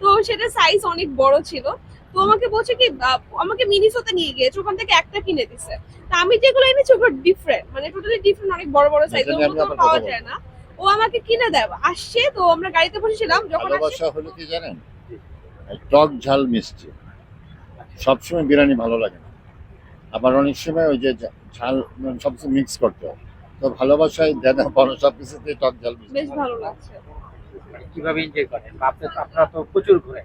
তো সেটা সাইজ অনেক বড় ছিল। তো আমাকে বলছে কি আমাকে মিনিসোতে নিয়ে গিয়েছে ওখান থেকে একটা কিনে দিছে। তা আমি যেগুলো এনেছি ওগুলো ডিফারেন্ট মানে টোটালি ডিফারেন্ট অনেক বড় বড় সাইজ ওগুলো তো পাওয়া যায় না। ও আমাকে কিনে দেয় আসছে তো আমরা গাড়িতে বসেছিলাম যখন আসছে ভালোবাসা হলো কি জানেন? টক ঝাল মিষ্টি। সবসময় বিরিয়ানি ভালো লাগে না। আবার অনেক সময় ওই যে ঝাল সবসময় মিক্স করতে হয়। তো ভালোবাসায় দেনা বড় সব কিছুতে টক ঝাল মিষ্টি। বেশ ভালো লাগছে। মানে কীভাবে এনজয় করেন? আপনি আপনারা তো প্রচুর ঘুরে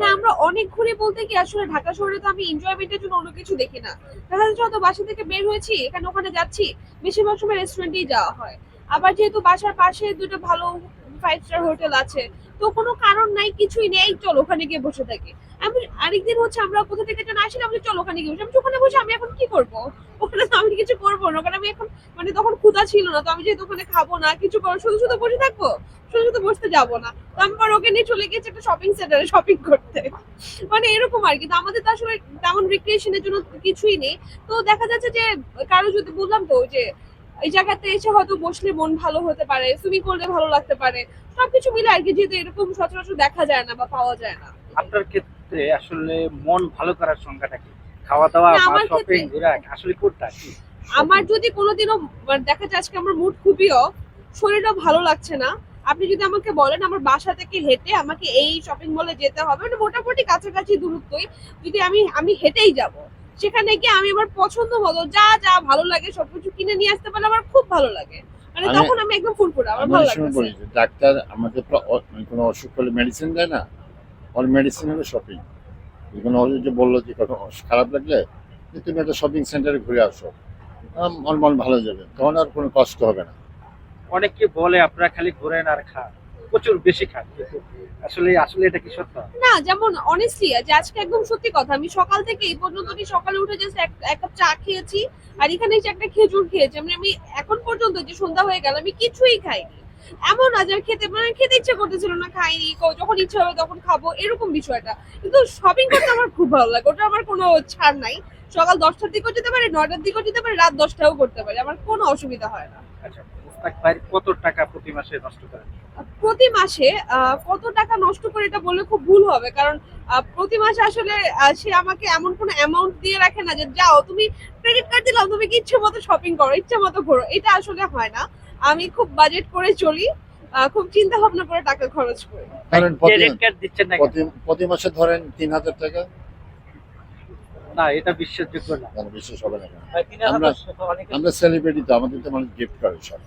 না আমরা অনেক ঘুরে বলতে কি আসলে ঢাকা শহরে তো আমি এনজয়মেন্টের জন্য অন্য কিছু দেখি না। দেখা যাচ্ছে হয়তো বাসা থেকে বের হয়েছি এখানে ওখানে যাচ্ছি বেশিরভাগ সময় রেস্টুরেন্টেই যাওয়া হয়। আবার যেহেতু বাসার পাশে দুটো ভালো ফাইভ স্টার হোটেল আছে। তো কোনো কারণ নাই, কিছুই নেই, চলো ওখানে গিয়ে বসে থাকি। আমি আরেকদিন হচ্ছে আমরা কোথা থেকে যেন আসলে আমি চলো ওখানে গিয়ে বসে। আমি ওখানে বসে, আমি এখন কি করব? ওখানে তো আমি কিছু করব না ওখানে আমি এখন মানে তখন ক্ষুধা ছিল না, তো আমি যেহেতু ওখানে খাব না, কিছু করব, শুধু শুধু বসে থাকব? শুধু শুধু বসতে যাব না। তো আমি পর ওকে নিয়ে চলে গেছি একটা শপিং সেন্টারে শপিং করতে। মানে এরকম আর কি। তো আমাদের তো আসলে তেমন রিক্রিয়েশনের জন্য কিছুই নেই। তো দেখা যাচ্ছে যে, কারও যদি বললাম তো যে এই জায়গাতে এসে হয়তো বসলে মন ভালো হতে পারে সুইমিং করলে ভালো লাগতে পারে। সবকিছু মিলে আর কি যেহেতু এরকম সচরাচর দেখা যায় না বা পাওয়া যায় না। আপনার ক্ষেত্রে আসলে মন ভালো করার সংখ্যাটা কি? খাওয়া দাওয়া বা শপিং ঘোরা আসলে কোনটা? কি? আমার যদি কোনোদিনও মানে দেখা যায় আজকে আমার মুড খুবই অফ শরীরটা ভালো লাগছে না। আপনি যদি আমাকে বলেন আমার বাসা থেকে হেঁটে আমাকে এই শপিং মলে যেতে হবে মানে মোটামুটি কাছাকাছি দূরত্বই। যদি আমি আমি হেঁটেই যাব। সেখানে গিয়ে আমি আমার পছন্দ মতো যা যা ভালো লাগে সবকিছু কিনে নিয়ে আসতে পারলে আমার খুব ভালো লাগে। মানে তখন আমি একদম ফুরফুরা আমার ভালো যে ডাক্তার আমাকে মানে কোনো অসুখ হলে মেডিসিন দেয় না? ওর মেডিসিন হলো শপিং কোনো যে বলল যে কোনো খারাপ লাগলে যে তুমি একটা শপিং সেন্টারে ঘুরে আসো। আমার মন ভালো যাবে তখন আর কোনো কষ্ট হবে না। অনেকে বলে আপনারা খালি ঘুরেন আর খান। প্রচুর বেশি খান আসলে আসলে এটা কি সত্য? না, যেমন অনেস্টলি আজকে একদম সত্যি কথা, আমি সকাল থেকে এই পর্যন্ত আমি সকালে উঠে জাস্ট এক কাপ চা খেয়েছি, আর এখানে এসে একটা খেজুর খেয়েছি মানে আমি এখন পর্যন্ত যে সন্ধ্যা হয়ে গেল, আমি কিছুই খাইনি। এমন না যে খেতে মানে খেতে ইচ্ছে করতেছিল না, খাইনি যখন ইচ্ছে হবে তখন খাব, এরকম বিষয়টা। কিন্তু শপিং করতে আমার খুব ভালো লাগে, ওটা আমার কোনো ছাড় নাই। সকাল দশটার দিকেও যেতে পারি, নয়টার দিকেও যেতে পারি, রাত দশটাও করতে পারি, আমার কোনো অসুবিধা হয় না। আচ্ছা মুস্তাক ভাই কত টাকা প্রতি মাসে নষ্ট করেন? প্রতি মাসে আহ, কত টাকা নষ্ট করে এটা বললে খুব ভুল হবে কারণ আহ, প্রতি মাসে আসলে সে আমাকে এমন কোনো অ্যামাউন্ট দিয়ে রাখে না যে যাও তুমি ক্রেডিট কার্ড দিলাম তুমি কি ইচ্ছে মতো শপিং করো ইচ্ছে মতো ঘোরো। এটা আসলে হয় না। আমি খুব বাজেট করে চলি আহ, খুব চিন্তা ভাবনা করে টাকা খরচ করি। কারণ প্রতি ক্রেডিট কার্ড দিচ্ছেন না কেন? প্রতি প্রতি মাসে ধরেন তিন হাজার টাকা। না এটা বিশ্বাসযোগ্য না। বিশ্বাস হবে না আমরা- আমরা সেলিব্রিটি তো আমাদের তো মানুষ গিফট করে সব।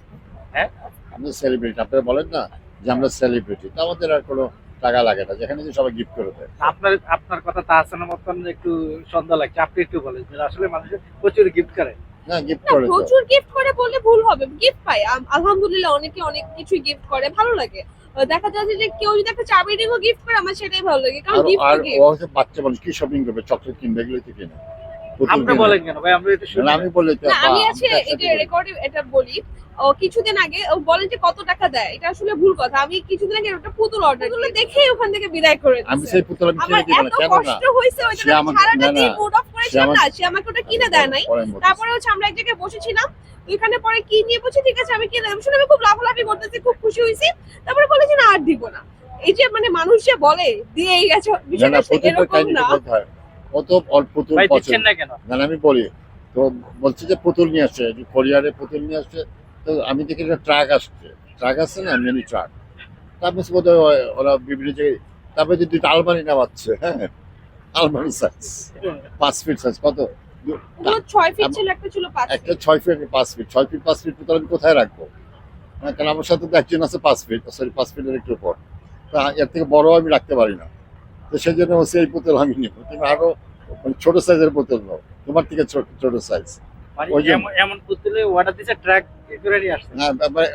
হ্যাঁ? আমরা সেলিব্রিটি আপনারা বলেন না যে আমরা সেলিব্রিটি তো আমাদের আর কোনো টাকা লাগে না যেখানে যে সবাই গিফট করে দেয়। আপনার আপনার কথা তাহসানের মতন একটু সন্দেহ লাগছে। আপনি একটু বলেন যে আসলে মানুষের প্রচুর গিফট করে। না গিফট করে প্রচুর গিফট করে বললে ভুল হবে। গিফট পাই আলহামদুলিল্লাহ অনেকে অনেক কিছুই গিফট করে ভালো লাগে। দেখা যাচ্ছে যে কেউ যদি একটা চাবি রিংও গিফট করে আমার সেটাই ভালো লাগে। কারণ গিফট আর ও হচ্ছে বাচ্চা মানুষ কি শপিং করবে? চকলেট কিনবে এগুলো তো কিনে। আপনি বলেন কেন? ভাই আমরা একটু শুনি আমি বলি তো আমি আছে এটা। রেকর্ডে এটা বলি। ও কিছুদিন আগে ও বলে যে কত টাকা দেয়। এটা আসলে ভুল কথা। আমি কিছুদিন আগে একটা পুতুল অর্ডার করলে দেখেই ওখান থেকে বিদায় করে আমি সেই পুতুল আমি কিনে দিব না কেন না? কষ্ট হয়েছে সারাটা দিন মুড অফ করেছিলাম না সে আমাকে ওটা কিনে দেয় নাই। আমি তারপরে হচ্ছে আমরা এক জায়গায় বসেছিলাম ওইখানে পরে কি নিয়ে বসে ঠিক আছে আমি কিনে দেবো। শুনে আমি খুব লাফালাফি করতেছি খুব খুশি হয়েছি। তারপরে বলেছি না আর দিব না। এই যে মানে মানুষ যে বলে দিয়েই গেছে বিষয়টা না এরকম না। কত অল্প পুতুল পছন্দ না আমি বলি তো বলছে যে পুতুল নিয়ে আসছে কোরিয়ারে পুতুল নিয়ে আসছে তো আমি দেখি একটা ট্রাক আসছে। ট্রাক আসছে না মিনি ট্রাক। তারপর বোধ হয় ওরা বিভিন্ন জায়গায় তারপরে যে দুইটা আলমারি নামাচ্ছে হ্যাঁ আলমারি সাইজ পাঁচ ফিট সাইজ কত? ছয় ফিট ছিল একটা ছিল পাঁচ একটা ফিট ছয় ফিট পাঁচ ফিট ছয় ফিট পাঁচ ফিট পুতুল আমি কোথায় রাখব? হ্যাঁ কারণ আমার সাথে তো একজন আছে পাঁচ ফিট সরি পাঁচ ফিটের একটু উপর। তা এর থেকে বড় আমি রাখতে পারি না। তো সেই জন্য আমি নিব। তুমি আরও মানে ছোট সাইজের নাও। তোমার থেকে ছোট ছোট সাইজ মানে ওই যে- এমন- এমন পুতুলে অর্ডার দিছে ট্র্যাক করে আসছে। না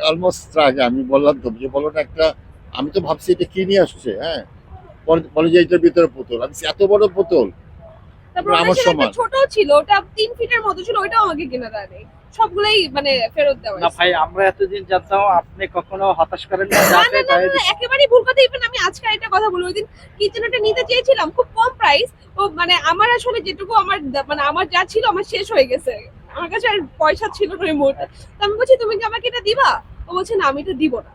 অলমোস্ট আগে আমি বললাম তো যে বলো না একটা আমি তো ভাবছি এটা কি নিয়ে আসছে হ্যাঁ? বলে- যে এটার ভিতরে পুতুল। আমি এত বড় পুতুল। তারপর আমার সমান। ছোট ছিল ওটা তিন ফিটের মতো ছিল ওটাও আমাকে কিনে দেয়। সবগুলাই মানে ফেরত দেওয়া না ভাই আমরা এতদিন জানতাম আপনি কখনো হতাশ করেন না যাতে তাই ভুল কথা। ইভেন আমি আজকে একটা কথা বলি ওই কিচেনটা নিতে চেয়েছিলাম খুব কম প্রাইস ও মানে আমার আসলে যেটুকু আমার মানে আমার যা ছিল আমার শেষ হয়ে গেছে। আমার কাছে আর পয়সা ছিল না ওই মুহূর্তে। তো আমি বলছি তুমি কি আমাকে এটা দিবা? ও বলছে না আমি এটা দিব না।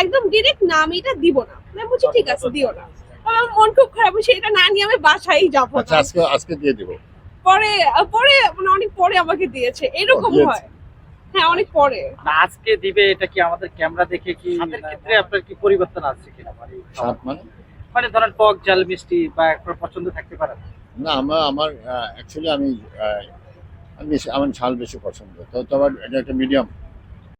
একদম ডিরেক্ট না আমি এটা দিব না। আমি বলছি ঠিক আছে দিও না। আমার মন খুব খারাপ এটা না নিয়ে আমি বাসায় যাব আচ্ছা আজকে আজকে দিয়ে দেবো। পরে পরে মানে অনেক পরে আমাকে দিয়েছে এরকম হয়। হ্যাঁ অনেক পরে। আজকে দিবে এটা কি আমাদের ক্যামেরা দেখে কি ক্ষেত্রে আপনার কি পরিবর্তন আসছে কিনা? মানে মানে? মানে ধরেন টক জাল মিষ্টি বা আপনার পছন্দ থাকতে পারে না। আমার আমার অ্যাকচুয়ালি আমি আহ, আমি আমার ঝাল বেশি পছন্দ। তো তো আবার এটা একটা মিডিয়াম